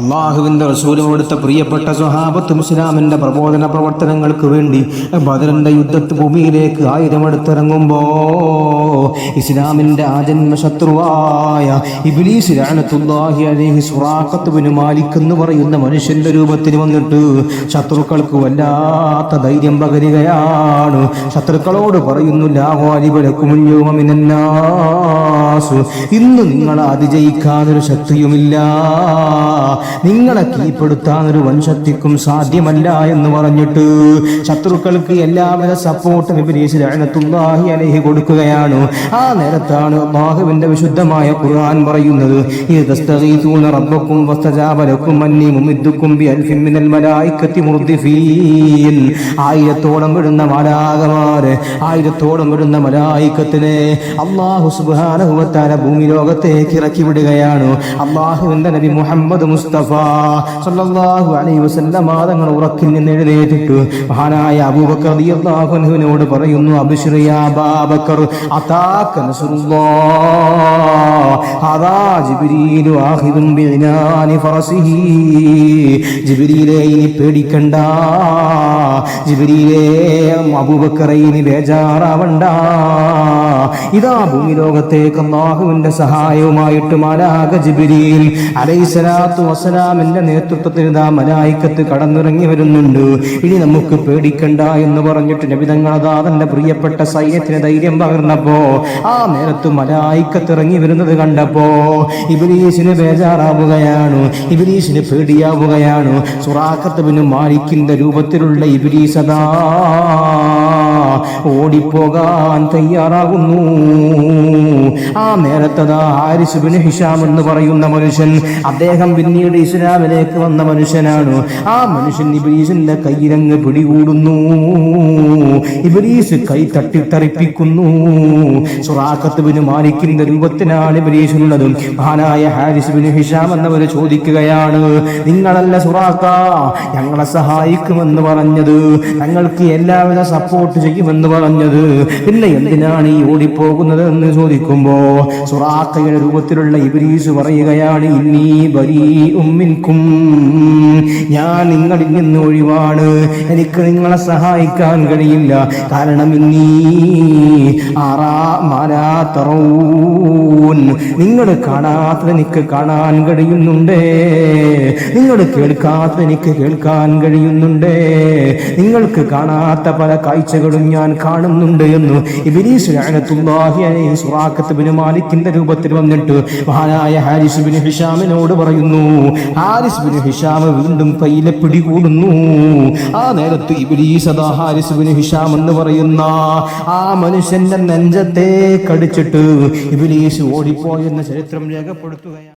അള്ളാഹുവിന്റെ റസൂലും അവിടുത്തെ പ്രിയപ്പെട്ട സ്വഹാബത്തും മുസ്ലാമിന്റെ പ്രബോധന പ്രവർത്തനങ്ങൾക്ക് വേണ്ടി ബദറിന്റെ യുദ്ധത്ത് ഭൂമിയിലേക്ക് ആയുധമെടുത്തിറങ്ങുമ്പോ ഇസ്ലാമിന്റെ ആജന്മ ശത്രുവായ ഇബ്ലീസ് ലാനത്തുല്ലാഹി അലൈഹി സുറാഖത്ത് ബിൻ മാലിക് എന്ന് പറയുന്ന മനുഷ്യന്റെ രൂപത്തിൽ വന്നിട്ട് ശത്രുക്കൾക്ക് വല്ലാത്ത ധൈര്യം പകരുകയാണ്. ശത്രുക്കളോട് പറയുന്നു ഇന്ന് നിങ്ങളെ അതിജയിക്കാതൊരു ശക്തിയുമില്ല. നിങ്ങളെ കീഴ്പ്പെടുത്താൻ ഒരു വൻശക്തിക്കും സാധ്യമല്ല എന്ന് പറഞ്ഞിട്ട് ശത്രുക്കൾക്ക് എല്ലാവിധ സപ്പോർട്ടും ഇബ്ലീസ് ലഅനത്തുല്ലാഹി അലൈഹി കൊടുക്കുകയാണ്. ആ നേരത്താണ് ബാഹുവിന്റെ വിശുദ്ധമായ ഖുർആൻ പറയുന്നത്. ഇത് തസ്തഗീതൂന റബ്ബക്കും വസ്തജാബ അന്നി മുമിദ്ദുക്കും ബിഅൽഫിൻ മിനൽ മലായികത്തി മുർദിഫീൻ. ആയിരത്തോളം വിടുന്ന മലാകമാര് ആയിരത്തോളം വിടുന്ന മലായിക്കത്തിനെ അള്ളാഹു സുബ്ഹാനഹു വ ഭൂമി ലോകത്തേക്ക് ഇറക്കി വിടുകയാണ്. അള്ളാഹുവിന്റെ നബി മുഹമ്മദ് മുസ്തഫ സല്ലല്ലാഹു അലൈഹി വസല്ലം തങ്ങൾ ഉറക്കിൽ നിന്ന് എഴുന്നേറ്റിട്ട്. മഹാനായ അബൂബക്കർ റളിയല്ലാഹു അൻഹുവിനോട് പറയുന്നു അബ്ശിർ യാ അബാബക്കർ അതാക നസ്റുല്ലാഹ് ഹദാ ജിബ്രീൽ ആഖിദും ബിഇനാനി ഫറസിഹി. ജിബ്രീലേ ഇനി പേടിക്കണ്ട. ജിബ്രീലേ അബൂബക്കറെ ഇനി ബേജാറാവണ്ട. ഇതാ ഭൂമി ലോകത്തേക്ക് അള്ളാഹുവിന്റെ സഹായവുമായിട്ട് മാലാക അലൈഹിസ്സലാത്തു അലൈസലാത്തു വസ്സലാമിന്റെ നേതൃത്വത്തിൽ ഇതാ മലായിക്കത്ത് കടന്നിറങ്ങി വരുന്നുണ്ട്. ഇനി നമുക്ക് പേടിക്കണ്ട എന്ന് പറഞ്ഞിട്ട് നബിതങ്ങളതാ തന്റെ പ്രിയപ്പെട്ട സൈന്യത്തിന് ധൈര്യം പകർന്നപ്പോ ആ നേരത്ത് മലായിക്കത്ത് ഇറങ്ങി വരുന്നത് കണ്ടപ്പോ ഇബിലീസിന് ബേജാറാവുകയാണ് ഇബിലീസിന് പേടിയാവുകയാണ്. സുറാഖത്ത് ബിന് മാലിക്കിന്റെ രൂപത്തിലുള്ള ഇബിലീസ് അതാ ഓടിപ്പോകാൻ തയ്യാറാകുന്നു. ആ നേരത്തതാ ഹാരിസ് ബിൻ ഹിഷാം എന്ന് പറയുന്ന മനുഷ്യൻ അദ്ദേഹം പിന്നീട് ഇസ്ലാമിലേക്ക് വന്ന മനുഷ്യനാണ്. ആ മനുഷ്യൻ ഇബരീസിന്റെ കയ്യിലങ്ങ് പിടികൂടുന്നു. ഇബരീസ് കൈ തട്ടിത്തെറിപ്പിക്കുന്നു. സുറാഖത്ത് ബിൻ മാലിക്കിന്റെ രൂപത്തിനാണ് ഇബലീസ് ഉള്ളത് മഹാനായ ഹാരിസ് ബിൻ ഹിഷാം എന്നവർ ചോദിക്കുകയാണ് നിങ്ങളല്ല സുറാക്ക ഞങ്ങളെ സഹായിക്കുമെന്ന് പറഞ്ഞത്. ഞങ്ങൾക്ക് എല്ലാവിധ സപ്പോർട്ട് ചെയ്യുമെന്ന് പറഞ്ഞത്. പിന്നെ എന്തിനാണ് ഈ ഓടിപ്പോകുന്നത് എന്ന് ചോദിക്കുമ്പോ സുറാഖയുടെ രൂപത്തിലുള്ള ഇബരീസ് പറയുകയാണ് ഇന്നീ ബരീ ഉമ്മിൻകും ഞാൻ നിങ്ങളിൽ നിന്ന് ഒഴിവാണ്. എനിക്ക് നിങ്ങളെ സഹായിക്കാൻ കഴിയില്ല. കാരണം ഇന്നീ ആറാ മാലാ തറൂൻ നിങ്ങൾ കാണാത്തത് എനിക്ക് കാണാൻ കഴിയുന്നുണ്ട്. നിങ്ങൾ കേൾക്കാത്തത് എനിക്ക് കേൾക്കാൻ കഴിയുന്നുണ്ട്. നിങ്ങൾക്ക് കാണാത്ത പല കാഴ്ചകളും ഞാൻ കാണുന്നുണ്ട് എന്ന് ഇബിലീസ് സുറാഖത്ത് ബിൻ മാലിക്കിന്റെ രൂപത്തിൽ വന്നിട്ട് മഹാനായ ഹാരിസ് ബിൻ ഹിഷാമിനോട് പറയുന്നു ഹാരിസ് ബിൻ ഹിഷാം വീണ്ടും കയ്യിലെ പിടികൂടുന്നു. ആ നേരത്ത് ഇബിലീസ് ഹാരിസ് ബിൻ ഹിഷാം എന്ന് പറയുന്ന ആ മനുഷ്യന്റെ നെഞ്ചത്തെ കടിച്ചിട്ട് ഇബിലീസ് ഓടിപ്പോയെന്ന ചരിത്രം രേഖപ്പെടുത്തുകയാണ്.